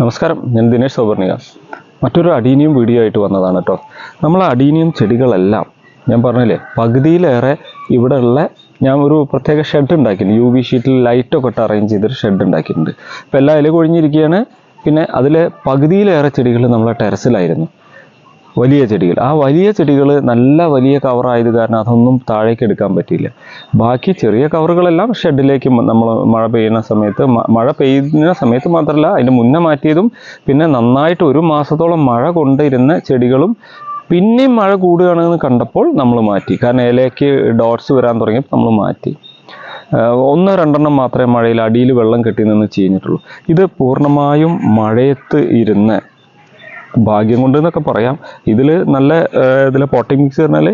നമസ്കാരം ഞാൻ ദിനേശ് സൗവർണിക മറ്റൊരു അടീനിയം വീഡിയോ ആയിട്ട് വന്നതാണ് കേട്ടോ നമ്മൾ അടീനിയം ചെടികളെല്ലാം ഞാൻ പറഞ്ഞില്ലേ പകുതിയിലേറെ ഇവിടെ ഉള്ള ഞാൻ ഒരു പ്രത്യേക ഷെഡ് ഉണ്ടാക്കിയിട്ടുണ്ട്. യു വി ഷീറ്റിൽ ലൈറ്റൊക്കെ ഇട്ട് അറേഞ്ച് ചെയ്തൊരു ഷെഡ് ഉണ്ടാക്കിയിട്ടുണ്ട്. ഇപ്പോൾ എല്ലാ ഇല കൊഴിഞ്ഞിരിക്കുകയാണ്. പിന്നെ അതിലെ പകുതിയിലേറെ ചെടികൾ നമ്മളെ ടെറസിലായിരുന്നു വലിയ ചെടികൾ. ആ വലിയ ചെടികൾ നല്ല വലിയ കവറായത് കാരണം അതൊന്നും താഴേക്ക് എടുക്കാൻ പറ്റിയില്ല. ബാക്കി ചെറിയ കവറുകളെല്ലാം ഷെഡിലേക്ക് നമ്മൾ മഴ പെയ്യുന്ന സമയത്ത് മഴ പെയ്യുന്ന സമയത്ത് മാത്രമല്ല അതിന്റെ മുന്നേ മാറ്റിയതും പിന്നെ നന്നായിട്ട് ഒരു മാസത്തോളം മഴ കൊണ്ടിരുന്ന ചെടികളും പിന്നെയും മഴ കൂടുകയാണെന്ന് കണ്ടപ്പോൾ നമ്മൾ മാറ്റി. കാരണം ഇലയ്ക്ക് ഡോട്ട്സ് വരാൻ തുടങ്ങിയപ്പോൾ നമ്മൾ മാറ്റി. ഒന്നോ രണ്ടെണ്ണം മാത്രമേ മഴയിൽ അടിയിൽ വെള്ളം കെട്ടി നിന്ന് ചീഞ്ഞിട്ടുള്ളൂ. ഇത് പൂർണമായും മഴയത്ത് ഇരുന്ന് ഭാഗ്യം കൊണ്ട് എന്നൊക്കെ പറയാം. ഇതിൽ നല്ല ഇതിൽ പോട്ടിംഗ് മിക്സ് പറഞ്ഞാൽ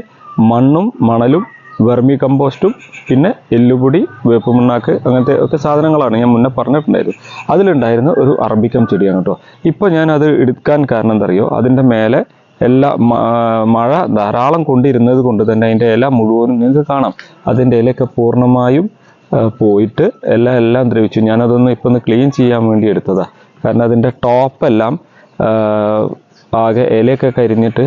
മണ്ണും മണലും വെർമി കമ്പോസ്റ്റും പിന്നെ എല്ലുപൊടി വേപ്പ് മണ്ണാക്ക് അങ്ങനത്തെ ഒക്കെ സാധനങ്ങളാണ് ഞാൻ മുന്നേ പറഞ്ഞിട്ടുണ്ടായിരുന്നു. അതിലുണ്ടായിരുന്ന ഒരു അറബിക്കം ചെടിയാണ് കേട്ടോ. ഇപ്പോൾ ഞാൻ അത് എടുക്കാൻ കാരണം എന്തറിയോ അതിന്റെ മേലെ എല്ലാ മഴ ധാരാളം കൊണ്ടിരുന്നത് കൊണ്ട് തന്നെ അതിന്റെ ഇല മുഴുവനും നിങ്ങൾക്ക് കാണാം. അതിന്റെ ഇലയൊക്കെ പൂർണമായും പോയിട്ട് എല്ലാം എല്ലാം ദ്രവിച്ചു. ഞാനതൊന്ന് ഇപ്പം ഒന്ന് ക്ലീൻ ചെയ്യാൻ വേണ്ടി എടുത്തതാണ് കാരണം അതിന്റെ ടോപ്പെല്ലാം ആകെ ഇലയൊക്കെ കരിഞ്ഞിട്ട്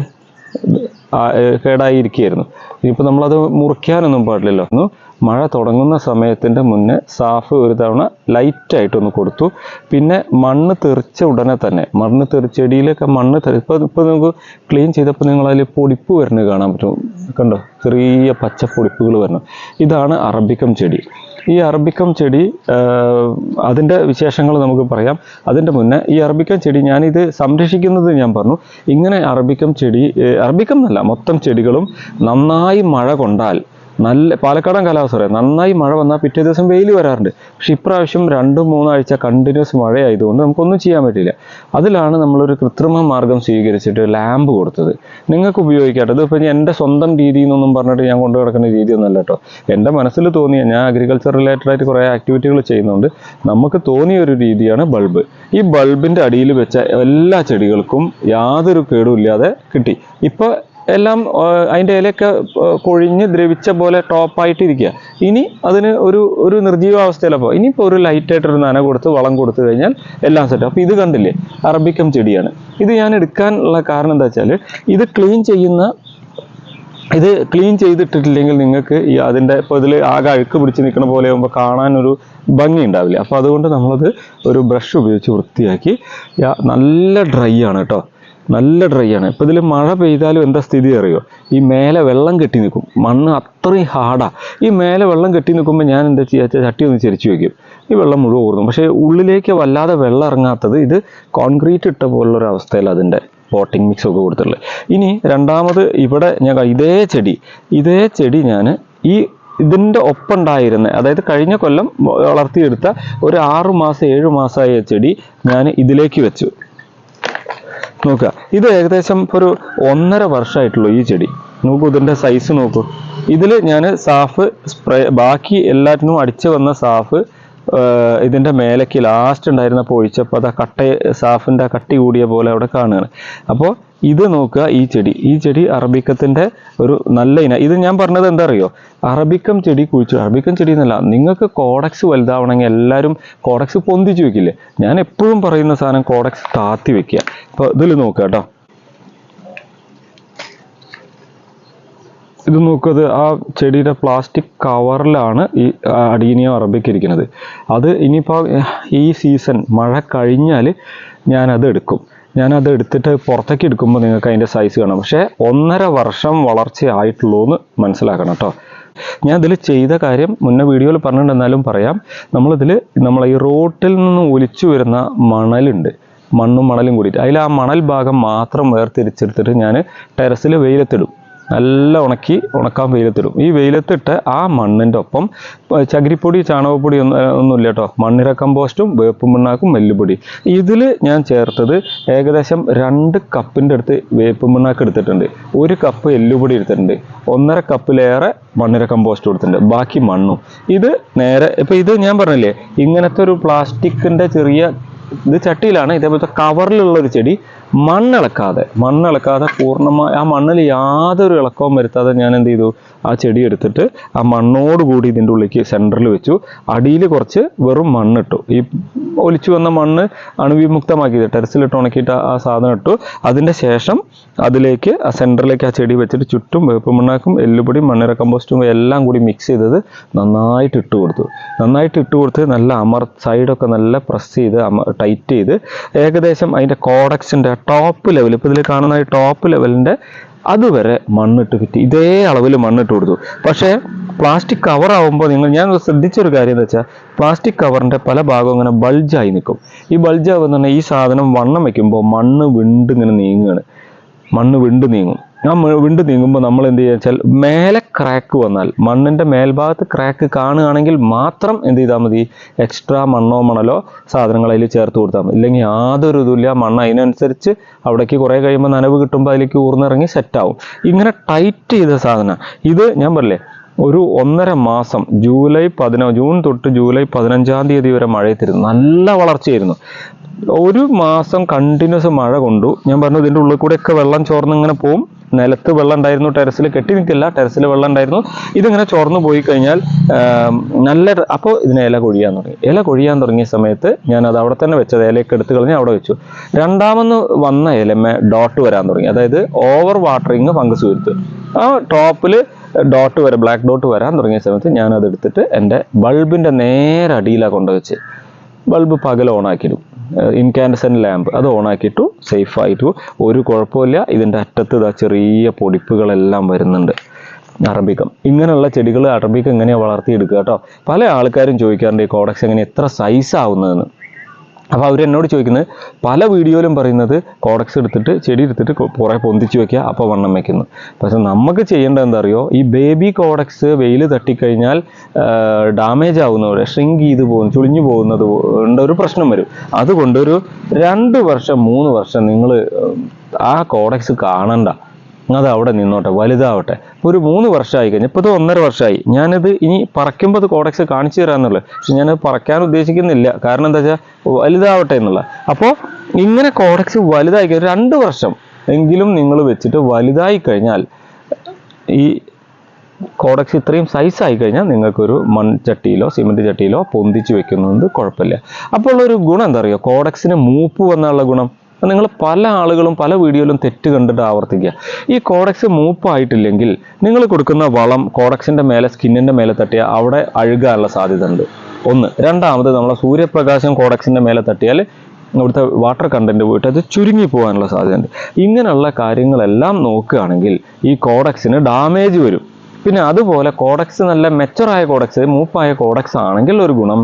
കേടായിരിക്കുകയായിരുന്നു. ഇനിയിപ്പോൾ നമ്മളത് മുറിക്കാനൊന്നും പാടില്ലല്ലോ. ഒന്ന് മഴ തുടങ്ങുന്ന സമയത്തിന്റെ മുന്നേ സാഫ് ഒരു തവണ ലൈറ്റായിട്ടൊന്ന് കൊടുത്തു. പിന്നെ മണ്ണ് തെറിച്ച ഉടനെ തന്നെ മണ്ണ് തെറി ചെടിയിലൊക്കെ മണ്ണ് തെറി ഇപ്പോൾ ഇപ്പോൾ നമുക്ക് ക്ലീൻ ചെയ്തപ്പോൾ നിങ്ങൾ അതിൽ പൊടിപ്പ് വരുന്നത് കാണാൻ പറ്റും. കണ്ടോ? ചെറിയ പച്ച പൊടിപ്പുകൾ വരണം ഇതാണ് അറബിക്കം ചെടി. ഈ അറബിക്കം ചെടി അതിന്റെ വിശേഷങ്ങൾ നമുക്ക് പറയാം. അതിന്റെ മുന്നേ ഈ അറബിക്കം ചെടി ഞാനിത് സംരക്ഷിക്കുന്നത് ഞാൻ പറഞ്ഞു. ഇങ്ങനെ അറബിക്കം ചെടി അറബിക്കം എന്നല്ല മൊത്തം ചെടികളും നന്നായി മഴ കൊണ്ടാൽ നല്ല പാലക്കാടൻ കാലാവസ്ഥ നന്നായി മഴ വന്നാൽ പിറ്റേ ദിവസം വെയിൽ വരാറുണ്ട്. പക്ഷെ ഇപ്രാവശ്യം രണ്ട് മൂന്നാഴ്ച കണ്ടിന്യൂസ് മഴയായതുകൊണ്ട് നമുക്കൊന്നും ചെയ്യാൻ പറ്റില്ല. അതിലാണ് നമ്മളൊരു കൃത്രിമ മാർഗം സ്വീകരിച്ചിട്ട് ലാമ്പ് കൊടുത്തത്. നിങ്ങൾക്ക് ഉപയോഗിക്കാട്ടോ? ഇതിപ്പോൾ എന്റെ സ്വന്തം രീതി എന്നൊന്നും പറഞ്ഞിട്ട് ഞാൻ കൊണ്ടു കിടക്കുന്ന രീതിയൊന്നുമല്ല കേട്ടോ. എന്റെ മനസ്സിൽ തോന്നിയ ഞാൻ അഗ്രികൾച്ചർ റിലേറ്റഡ് ആയിട്ട് കുറേ ആക്ടിവിറ്റികൾ ചെയ്യുന്നുണ്ട്. നമുക്ക് തോന്നിയ ഒരു രീതിയാണ് ബൾബ്. ഈ ബൾബിന്റെ അടിയിൽ വെച്ച എല്ലാ ചെടികൾക്കും യാതൊരു കേടുമില്ലാതെ കിട്ടി. ഇപ്പോൾ എല്ലാം അതിന്റെ ഇലയൊക്കെ കൊഴിഞ്ഞ് ദ്രവിച്ച പോലെ ടോപ്പായിട്ട് ഇരിക്കുക ഇനി അതിന് ഒരു ഒരു നിർജീവാവസ്ഥയിലപ്പോൾ ഇനിയിപ്പോൾ ഒരു ലൈറ്റായിട്ടൊരു നന കൊടുത്ത് വളം കൊടുത്തു കഴിഞ്ഞാൽ എല്ലാം സെറ്റ് അപ്പോൾ ഇത് കണ്ടില്ലേ? അറബിക്കം ചെടിയാണ്. ഇത് ഞാൻ എടുക്കാനുള്ള കാരണം എന്താ വെച്ചാൽ ഇത് ക്ലീൻ ചെയ്യുന്ന ഇത് ക്ലീൻ ചെയ്തിട്ടില്ലെങ്കിൽ നിങ്ങൾക്ക് ഈ അതിന്റെ ഇപ്പോൾ ഇതിൽ ആകെ അഴുക്ക് പിടിച്ച് നിൽക്കുന്ന പോലെ ആകുമ്പോൾ കാണാനൊരു ഭംഗി ഉണ്ടാവില്ല. അപ്പോൾ അതുകൊണ്ട് നമ്മളത് ഒരു ബ്രഷ് ഉപയോഗിച്ച് വൃത്തിയാക്കി നല്ല ഡ്രൈ ആണ് കേട്ടോ. നല്ല ഡ്രൈ ആണ്. ഇപ്പോൾ ഇതിൽ മഴ പെയ്താലും എന്താ സ്ഥിതി അറിയോ? ഈ മേലെ വെള്ളം കെട്ടി നിൽക്കും. മണ്ണ് അത്രയും ഹാർഡാണ് ഈ മേലെ വെള്ളം കെട്ടി നിൽക്കുമ്പോൾ ഞാൻ എന്താ ചെയ്യുക ചട്ടി ഒന്ന് ചെരിച്ചു വയ്ക്കും ഈ വെള്ളം മുഴുവൻ ഊർന്നു. പക്ഷേ ഉള്ളിലേക്ക് വല്ലാതെ വെള്ളം ഇറങ്ങാത്തത് ഇത് കോൺക്രീറ്റ് ഇട്ട പോലുള്ളൊരു അവസ്ഥയിൽ അതിന്റെ പോട്ടിംഗ് മിക്സ് ഒക്കെ കൊടുത്തിട്ടുള്ളത്. ഇനി രണ്ടാമത് ഇവിടെ ഞാൻ ഇതേ ചെടി ഇതേ ചെടി ഞാൻ ഈ ഇതിന്റെ ഒപ്പുണ്ടായിരുന്ന അതായത് കഴിഞ്ഞ കൊല്ലം വളർത്തിയെടുത്ത ഒരു ആറു മാസം ഏഴു മാസമായ ചെടി ഞാൻ ഇതിലേക്ക് വെച്ചു. നോക്കുക. ഇത് ഏകദേശം ഒരു ഒന്നര വർഷമായിട്ടുള്ളൂ ഈ ചെടി. നോക്കൂ ഇതിന്റെ സൈസ് നോക്കൂ. ഇതിൽ ഞാൻ സാഫ് സ്പ്രേ ബാക്കി എല്ലാറ്റിനും അടിച്ച് വന്ന സാഫ് ഇതിന്റെ മേലേക്ക് ലാസ്റ്റ് ഉണ്ടായിരുന്നപ്പോൾ ഒഴിച്ചപ്പോൾ അത് കട്ട സാഫിന്റെ കട്ടി കൂടിയ പോലെ അവിടെ കാണുകയാണ്. അപ്പോൾ ഇത് നോക്കുക ഈ ചെടി. ഈ ചെടി അറബിക്കത്തിന്റെ ഒരു നല്ല ഇന. ഇത് ഞാൻ പറഞ്ഞത് എന്താ അറിയോ അറബിക്കം ചെടി കുഴിച്ചു. അറബിക്കം ചെടി എന്നല്ല നിങ്ങൾക്ക് കോഡക്സ് വലുതാവണമെങ്കിൽ എല്ലാവരും കോഡക്സ് പൊന്തിച്ച് വെക്കില്ലേ? ഞാൻ എപ്പോഴും പറയുന്ന സാധനം കോഡക്സ് താത്തി വെക്കുക. അപ്പോൾ ഇതിൽ നോക്കുക കേട്ടോ. ഇത് നോക്കത് ആ ചെടിയുടെ പ്ലാസ്റ്റിക് കവറിലാണ് ഈ അടീനിയം അറബിക്ക് ഇരിക്കുന്നത്. അത് ഇനിയിപ്പോൾ ഈ സീസൺ മഴ കഴിഞ്ഞാൽ ഞാനത് എടുക്കും. ഞാനത് എടുത്തിട്ട് പുറത്തേക്ക് എടുക്കുമ്പോൾ നിങ്ങൾക്ക് അതിന്റെ സൈസ് കാണാം. പക്ഷേ ഒന്നര വർഷം വളർച്ചയായിട്ടുള്ളൂ എന്ന് മനസ്സിലാക്കണം കേട്ടോ. ഞാൻ ഇതിൽ ചെയ്ത കാര്യം മുന്നേ വീഡിയോയിൽ പറഞ്ഞിട്ടുണ്ടെന്നാലും പറയാം. നമ്മളിതിൽ നമ്മൾ ഈ റോട്ടിൽ നിന്ന് ഒലിച്ചു വരുന്ന മണലുണ്ട്. മണ്ണും മണലും കൂടിയിട്ട്. അതിൽ ആ മണൽ ഭാഗം മാത്രം വേർതിരിച്ചെടുത്തിട്ട് ഞാൻ ടെറസിൽ വെയിലത്തിടും. നല്ല ഉണക്കി ഉണക്കാൻ വെയിലത്തിടും. ഈ വെയിലത്തിട്ട് ആ മണ്ണിന്റെ ഒപ്പം ചകിരിപ്പൊടി ചാണകപ്പൊടി ഒന്നും ഒന്നുമില്ല കേട്ടോ. മണ്ണിര കമ്പോസ്റ്റും വേപ്പും പിണ്ണാക്കും മെല്ലുപൊടി ഇതിൽ ഞാൻ ചേർത്തത് ഏകദേശം രണ്ട് കപ്പിന്റെ അടുത്ത് വേപ്പും പിണ്ണാക്ക് എടുത്തിട്ടുണ്ട്. ഒരു കപ്പ് എല്ലുപൊടി എടുത്തിട്ടുണ്ട്. ഒന്നര കപ്പിലേറെ മണ്ണിര കമ്പോസ്റ്റ് കൊടുത്തിട്ടുണ്ട്. ബാക്കി മണ്ണും. ഇത് നേരെ ഇപ്പം ഇത് ഞാൻ പറഞ്ഞില്ലേ ഇങ്ങനത്തെ ഒരു പ്ലാസ്റ്റിക്കിന്റെ ചെറിയ ഇത് ചട്ടിയിലാണ്. ഇതേപോലത്തെ കവറിലുള്ള ഒരു ചെടി മണ്ണിളക്കാതെ മണ്ണിളക്കാതെ പൂർണമായി ആ മണ്ണിൽ യാതൊരു ഇളക്കവും വരുത്താതെ ഞാൻ എന്ത് ചെയ്തു? ആ ചെടി എടുത്തിട്ട് ആ മണ്ണോട് കൂടി ഇതിന്റെ ഉള്ളിലേക്ക് സെന്ററിൽ വെച്ചു. അടിയിൽ കുറച്ച് വെറും മണ്ണിട്ടു. ഈ ഒലിച്ചു വന്ന മണ്ണ് അണുവിമുക്തമാക്കിയത്. ടെറസിലിട്ട് ഉണക്കിയിട്ട് ആ- സാധനം ഇട്ടു. അതിന്റെ ശേഷം അതിലേക്ക് ആ സെന്ററിലേക്ക് ആ ചെടി വെച്ചിട്ട് ചുറ്റും വേപ്പ് മണ്ണാക്കും എല്ലുപൊടിയും മണ്ണിര കമ്പോസ്റ്റും എല്ലാം കൂടി മിക്സ് ചെയ്തത് നന്നായിട്ട് ഇട്ട് കൊടുത്തു. നന്നായിട്ട് ഇട്ട് കൊടുത്ത് നല്ല അമർ സൈഡൊക്കെ നല്ല പ്രസ് ചെയ്ത് ടൈറ്റ് ചെയ്ത് ഏകദേശം അതിന്റെ കോഡക്സിന്റെ ടോപ്പ് ലെവൽ ഇപ്പോൾ ഇതിൽ കാണുന്ന ഈ ടോപ്പ് ലെവലിന്റെ അതുവരെ മണ്ണിട്ട് കിട്ടി ഇതേ അളവിൽ മണ്ണിട്ട് കൊടുത്തു. പക്ഷേ പ്ലാസ്റ്റിക് കവർ ആവുമ്പോൾ നിങ്ങൾ ഞാൻ ശ്രദ്ധിച്ചൊരു കാര്യം എന്താ വെച്ചാൽ പ്ലാസ്റ്റിക് കവറിന്റെ പല ഭാഗവും ഇങ്ങനെ ബൾജായി നിൽക്കും ഈ ബൾജാവുന്ന പറഞ്ഞാൽ ഈ സാധനം വണ്ണം വയ്ക്കുമ്പോൾ മണ്ണ് വിണ്ട് ഇങ്ങനെ നീങ്ങുകയാണ് മണ്ണ് വിണ്ട് നീങ്ങും. ആ വിണ്ട് നീങ്ങുമ്പോൾ നമ്മൾ എന്ത് ചെയ്യുക വെച്ചാൽ മേലെ ക്രാക്ക് വന്നാൽ മണ്ണിന്റെ മേൽഭാഗത്ത് ക്രാക്ക് കാണുകയാണെങ്കിൽ മാത്രം എന്ത് ചെയ്താൽ മതി? എക്സ്ട്രാ മണ്ണോ മണലോ സാധനങ്ങൾ അതിൽ ചേർത്ത് കൊടുത്താൽ മതി. ഇല്ലെങ്കിൽ യാതൊരു ഇതുമില്ല. മണ്ണ് അതിനനുസരിച്ച് അവിടേക്ക് കുറേ കഴിയുമ്പോൾ നനവ് കിട്ടുമ്പോൾ അതിലേക്ക് ഊർന്നിറങ്ങി സെറ്റാവും ഇങ്ങനെ ടൈറ്റ് ചെയ്ത സാധനം. ഇത് ഞാൻ പറയില്ലേ ഒരു ഒന്നര മാസം ജൂലൈ പതിനോ ജൂൺ തൊട്ട് ജൂലൈ പതിനഞ്ചാം തീയതി വരെ മഴയത്തിരുന്നു. നല്ല വളർച്ചയായിരുന്നു. ഒരു മാസം കണ്ടിന്യൂസ് മഴ കൊണ്ടു. ഞാൻ പറഞ്ഞു ഇതിന്റെ ഉള്ളിൽ കൂടെയൊക്കെ വെള്ളം ചോർന്ന് ഇങ്ങനെ പോവും. നിലത്ത് വെള്ളം ഉണ്ടായിരുന്നു ടെറസിൽ കെട്ടി നിൽക്കില്ല ടെറസിൽ വെള്ളം ഉണ്ടായിരുന്നു ഇതിങ്ങനെ ചോർന്നു പോയി കഴിഞ്ഞാൽ നല്ല അപ്പോൾ ഇതിന് ഇല കൊഴിയാൻ തുടങ്ങി. ഇല കൊഴിയാൻ തുടങ്ങിയ സമയത്ത് ഞാൻ അത് അവിടെ തന്നെ വെച്ചത് ഇലയൊക്കെ എടുത്തു കളഞ്ഞ് അവിടെ വെച്ചു. രണ്ടാമെന്ന് വന്ന ഇലമേ ഡോട്ട് വരാൻ തുടങ്ങി. അതായത് ഓവർ വാട്ടറിങ് ഫംഗസ് വരുത്തു. ആ ടോപ്പിൽ ഡോട്ട് വരെ ബ്ലാക്ക് ഡോട്ട് വരാൻ തുടങ്ങിയ സമയത്ത് ഞാനത് എടുത്തിട്ട് എന്റെ ബൾബിന്റെ നേരെ അടിയിലാണ് കൊണ്ടുവച്ച് ബൾബ് പകൽ ഓണാക്കിയിടും. ഇൻകാൻഡസെന്റ് ലാമ്പ് അത് ഓണാക്കിയിട്ടു സേഫായിട്ടു ഒരു കുഴപ്പമില്ല. ഇതിന്റെ അറ്റത്ത് ഇതാ ചെറിയ പൊടിപ്പുകളെല്ലാം വരുന്നുണ്ട്. അറബിക്കം. ഇങ്ങനെയുള്ള ചെടികൾ അറബിക്കം എങ്ങനെയാണ് വളർത്തിയെടുക്കുക കേട്ടോ പല ആൾക്കാരും ചോദിക്കാറുണ്ട് ഈ കോഡക്സ് എങ്ങനെ എത്ര സൈസ് ആവുന്നതെന്ന്. അപ്പോൾ അവർ എന്നോട് ചോദിക്കുന്നത് പല വീഡിയോയിലും പറയുന്നത് കോഡക്സ് എടുത്തിട്ട് ചെടി എടുത്തിട്ട് കുറേ പൊന്തിച്ച് വെക്കുക അപ്പോൾ വണ്ണം വയ്ക്കുന്നു പക്ഷെ നമുക്ക് ചെയ്യേണ്ടത് എന്താ ഈ ബേബി കോഡക്സ് വെയിൽ തട്ടിക്കഴിഞ്ഞാൽ ഡാമേജ് ആവുന്നവരെ ഷ്രിങ്ക് ചെയ്ത് പോകുന്നു ചുളിഞ്ഞു പോകുന്നത് കൊണ്ട് ഒരു പ്രശ്നം വരും. അതുകൊണ്ട് ഒരു രണ്ട് വർഷം മൂന്ന് വർഷം നിങ്ങൾ ആ കോഡക്സ് കാണണ്ട. അത് അവിടെ നിന്നോട്ടെ വലുതാവട്ടെ. ഒരു മൂന്ന് വർഷമായി കഴിഞ്ഞു ഇപ്പോൾ ഇത് ഒന്നര വർഷമായി. ഞാനിത് ഇനി പറയ്ക്കുമ്പോൾ അത് കോഡക്സ് കാണിച്ചു തരാമെന്നുള്ളത് പക്ഷെ ഞാൻ പറക്കാൻ ഉദ്ദേശിക്കുന്നില്ല. കാരണം എന്താ വെച്ചാൽ വലുതാവട്ടെ എന്നുള്ള. അപ്പോൾ ഇങ്ങനെ കോഡക്സ് വലുതായി കഴിഞ്ഞാൽ രണ്ട് വർഷം എങ്കിലും നിങ്ങൾ വെച്ചിട്ട് വലുതായി കഴിഞ്ഞാൽ ഈ കോഡക്സ് ഇത്രയും സൈസ് ആയി കഴിഞ്ഞാൽ നിങ്ങൾക്കൊരു മൺചട്ടിയിലോ സിമെന്റ് ചട്ടിയിലോ പൊന്തിച്ച് വെക്കുന്നത് കുഴപ്പമില്ല. അപ്പോൾ ഉള്ളൊരു ഗുണം എന്താ പറയുക കോഡക്സിന് മൂപ്പ് വന്നുള്ള ഗുണം. നിങ്ങൾ പല ആളുകളും പല വീഡിയോയിലും തെറ്റ് കണ്ടിട്ട് ആവർത്തിക്കുക. ഈ കോഡക്സ് മൂപ്പായിട്ടില്ലെങ്കിൽ നിങ്ങൾ കൊടുക്കുന്ന വളം കോഡക്സിന്റെ മേലെ സ്കിന്നിന്റെ മേലെ തട്ടിയാൽ അവിടെ അഴുകാനുള്ള സാധ്യത ഉണ്ട് ഒന്ന്. രണ്ടാമത് നമ്മളെ സൂര്യപ്രകാശം കോഡക്സിന്റെ മേലെ തട്ടിയാൽ ഇവിടുത്തെ വാട്ടർ കണ്ടന്റ് പോയിട്ട് അത് ചുരുങ്ങി പോകാനുള്ള സാധ്യതയുണ്ട്. ഇങ്ങനെയുള്ള കാര്യങ്ങളെല്ലാം നോക്കുകയാണെങ്കിൽ ഈ കോഡക്സിന് ഡാമേജ് വരും. പിന്നെ അതുപോലെ കോഡക്സ് നല്ല മെച്ചറായ കോഡക്സ് മൂപ്പായ കോഡക്സ് ആണെങ്കിൽ ഒരു ഗുണം.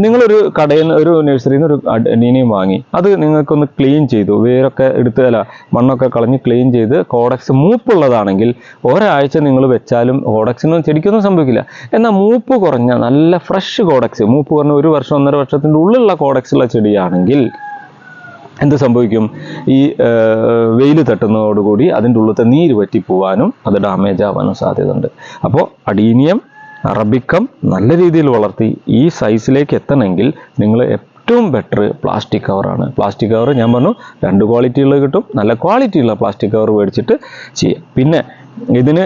നിങ്ങളൊരു കടയിൽ നിന്ന് ഒരു നഴ്സറിയിൽ നിന്ന് ഒരു അഡീനിയം വാങ്ങി. അത് നിങ്ങൾക്കൊന്ന് ക്ലീൻ ചെയ്തു. വേരൊക്കെ എടുത്ത് അല്ല മണ്ണൊക്കെ കളഞ്ഞ് ക്ലീൻ ചെയ്ത് കോഡക്സ് മൂപ്പുള്ളതാണെങ്കിൽ ഒരാഴ്ച നിങ്ങൾ വെച്ചാലും കോഡക്സിനൊന്നും ചെടിക്കൊന്നും സംഭവിക്കില്ല. എന്നാൽ മൂപ്പ് കുറഞ്ഞ നല്ല ഫ്രഷ് കോഡക്സ് മൂപ്പ് കുറഞ്ഞ ഒരു വർഷം ഒന്നര വർഷത്തിന്റെ ഉള്ളിലുള്ള കോഡക്സ് ഉള്ള ചെടിയാണെങ്കിൽ എന്ത് സംഭവിക്കും? ഈ വെയിൽ തട്ടുന്നതോടുകൂടി അതിന്റെ ഉള്ളത്തെ നീര് പറ്റിപ്പോവാനും പോവാനും അത് ഡാമേജ് ആവാനും സാധ്യതയുണ്ട്. അപ്പോൾ അടീനിയം അറബിക്കം നല്ല രീതിയിൽ വളർത്തി ഈ സൈസിലേക്ക് എത്തണമെങ്കിൽ നിങ്ങൾ ഏറ്റവും ബെറ്റർ പ്ലാസ്റ്റിക് കവറാണ് പ്ലാസ്റ്റിക് കവർ ഞാൻ പറഞ്ഞു രണ്ട് ക്വാളിറ്റിയുള്ള കിട്ടും നല്ല ക്വാളിറ്റിയുള്ള പ്ലാസ്റ്റിക് കവർ മേടിച്ചിട്ട് ചെയ്യാം. പിന്നെ ഇതിന്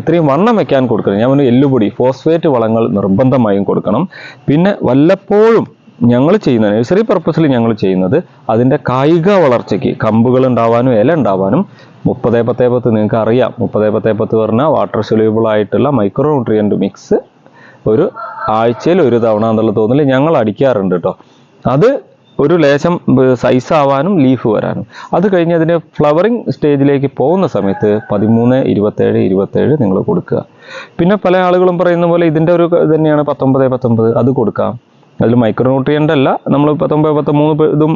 ഇത്രയും വണ്ണം വെക്കാൻ കൊടുക്കണം. ഞാൻ പറഞ്ഞു എല്ലുപൊടി ഫോസ്ഫേറ്റ് വളങ്ങൾ നിർബന്ധമായും കൊടുക്കണം. പിന്നെ വല്ലപ്പോഴും ഞങ്ങൾ ചെയ്യുന്ന നഴ്സറി പർപ്പസിൽ ഞങ്ങൾ ചെയ്യുന്നത് അതിന്റെ കായിക വളർച്ചയ്ക്ക് കമ്പുകൾ ഉണ്ടാവാനും ഇല ഉണ്ടാവാനും മുപ്പതേ പത്തേ പത്ത് നിങ്ങൾക്ക് അറിയാം. മുപ്പതേ പത്തേ പത്ത് പറഞ്ഞാൽ വാട്ടർ സൊല്യൂബിൾ ആയിട്ടുള്ള മൈക്രോ ന്യൂട്രിയന്റ് മിക്സ് ഒരു ആഴ്ചയിൽ ഒരു തവണ എന്നുള്ള തോന്നൽ ഞങ്ങൾ അടിക്കാറുണ്ട് കേട്ടോ അത് ഒരു ലേശം സൈസ് ആവാനും ലീഫ് വരാനും. അത് കഴിഞ്ഞ് അതിന്റെ ഫ്ലവറിങ് സ്റ്റേജിലേക്ക് പോകുന്ന സമയത്ത് പതിമൂന്ന് ഇരുപത്തേഴ് ഇരുപത്തേഴ് നിങ്ങൾ കൊടുക്കുക. പിന്നെ പല ആളുകളും പറയുന്ന പോലെ ഇതിന്റെ ഒരു തന്നെയാണ് പത്തൊമ്പത് പത്തൊമ്പത് അത് കൊടുക്കാം. അതിൽ മൈക്രോന്യൂട്രിയന്റ് അല്ല നമ്മൾ പത്തൊമ്പത് പത്തൊമ്പത് ഇതും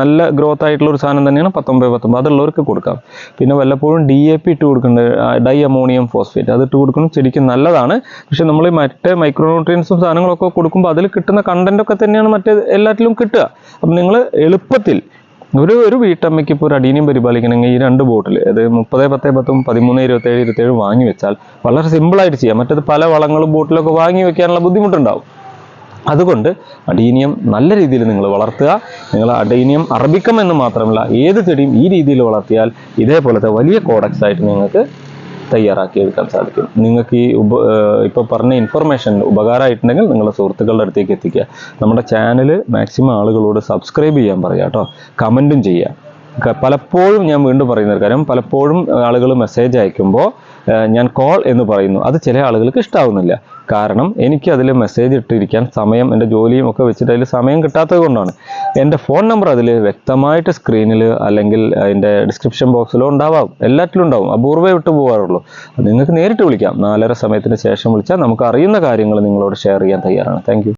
നല്ല ഗ്രോത്ത് ആയിട്ടുള്ള ഒരു സാധനം തന്നെയാണ് പത്തൊമ്പത് പത്തൊമ്പത്. അതുള്ളവർക്ക് കൊടുക്കാം. പിന്നെ വല്ലപ്പോഴും ഡി എ പി ഇട്ട് കൊടുക്കേണ്ടത് ഡൈ അമോണിയം ഫോസ്ഫേറ്റ് അത് ഇട്ട് കൊടുക്കുന്നത് ചെടിക്ക് നല്ലതാണ്. പക്ഷെ നമ്മൾ മറ്റേ മൈക്രോന്യൂട്രിയൻസും സാധനങ്ങളൊക്കെ കൊടുക്കുമ്പോൾ അതിൽ കിട്ടുന്ന കണ്ടന്റൊക്കെ തന്നെയാണ് മറ്റേ എല്ലാറ്റിലും കിട്ടുക. അപ്പം നിങ്ങൾ എളുപ്പത്തിൽ ഒരു ഒരു വീട്ടമ്മയ്ക്ക് ഇപ്പോൾ ഒരു അടീനിയം പരിപാലിക്കണമെങ്കിൽ ഈ രണ്ട് ബോട്ടിൽ അത് മുപ്പത് പത്ത് പത്തും പതിമൂന്ന് ഇരുപത്തേഴ് ഇരുപത്തേഴ് വാങ്ങി വെച്ചാൽ വളരെ സിമ്പിളായിട്ട് ചെയ്യാം. മറ്റത് പല വളങ്ങളും ബോട്ടിലൊക്കെ വാങ്ങി വെക്കാനുള്ള ബുദ്ധിമുട്ടുണ്ടാവും. അതുകൊണ്ട് അഡീനിയം നല്ല രീതിയിൽ നിങ്ങൾ വളർത്തുക. നിങ്ങൾ അഡീനിയം അറബിക്കം എന്ന് മാത്രമല്ല ഏത് ചെടിയും ഈ രീതിയിൽ വളർത്തിയാൽ ഇതേപോലത്തെ വലിയ കോഡക്സ് ആയിട്ട് നിങ്ങൾക്ക് തയ്യാറാക്കി എടുക്കാൻ സാധിക്കും. നിങ്ങൾക്ക് ഈ ഉപ ഇപ്പോൾ പറഞ്ഞ ഇൻഫർമേഷൻ ഉപകാരമായിട്ടുണ്ടെങ്കിൽ നിങ്ങളുടെ സുഹൃത്തുക്കളുടെ അടുത്തേക്ക് എത്തിക്കുക. നമ്മുടെ ചാനൽ മാക്സിമം ആളുകളോട് സബ്സ്ക്രൈബ് ചെയ്യാൻ പറയുക കേട്ടോ. കമന്റും ചെയ്യുക. പലപ്പോഴും ഞാൻ വീണ്ടും പറയുന്ന കാര്യം പലപ്പോഴും ആളുകൾ മെസ്സേജ് അയക്കുമ്പോൾ ഞാൻ കോൾ എന്ന് പറയുന്നു. അത് ചില ആളുകൾക്ക് ഇഷ്ടാവുന്നില്ല. കാരണം എനിക്ക് അതിൽ മെസ്സേജ് ഇട്ടിരിക്കാൻ സമയം എന്റെ ജോലിയും ഒക്കെ വെച്ചിട്ട് അതിൽ സമയം കിട്ടാത്തത് കൊണ്ടാണ്. എന്റെ ഫോൺ നമ്പർ അതിൽ വ്യക്തമായിട്ട് സ്ക്രീനിൽ അല്ലെങ്കിൽ അതിന്റെ ഡിസ്ക്രിപ്ഷൻ ബോക്സിലോ ഉണ്ടാവാം. എല്ലാറ്റിലും ഉണ്ടാവും. അപൂർവേ വിട്ടു പോകാറുള്ളൂ നിങ്ങൾക്ക് നേരിട്ട് വിളിക്കാം. നാലര സമയത്തിന് ശേഷം വിളിച്ചാൽ നമുക്ക് അറിയുന്ന കാര്യങ്ങൾ നിങ്ങളോട് ഷെയർ ചെയ്യാൻ തയ്യാറാണ്. താങ്ക്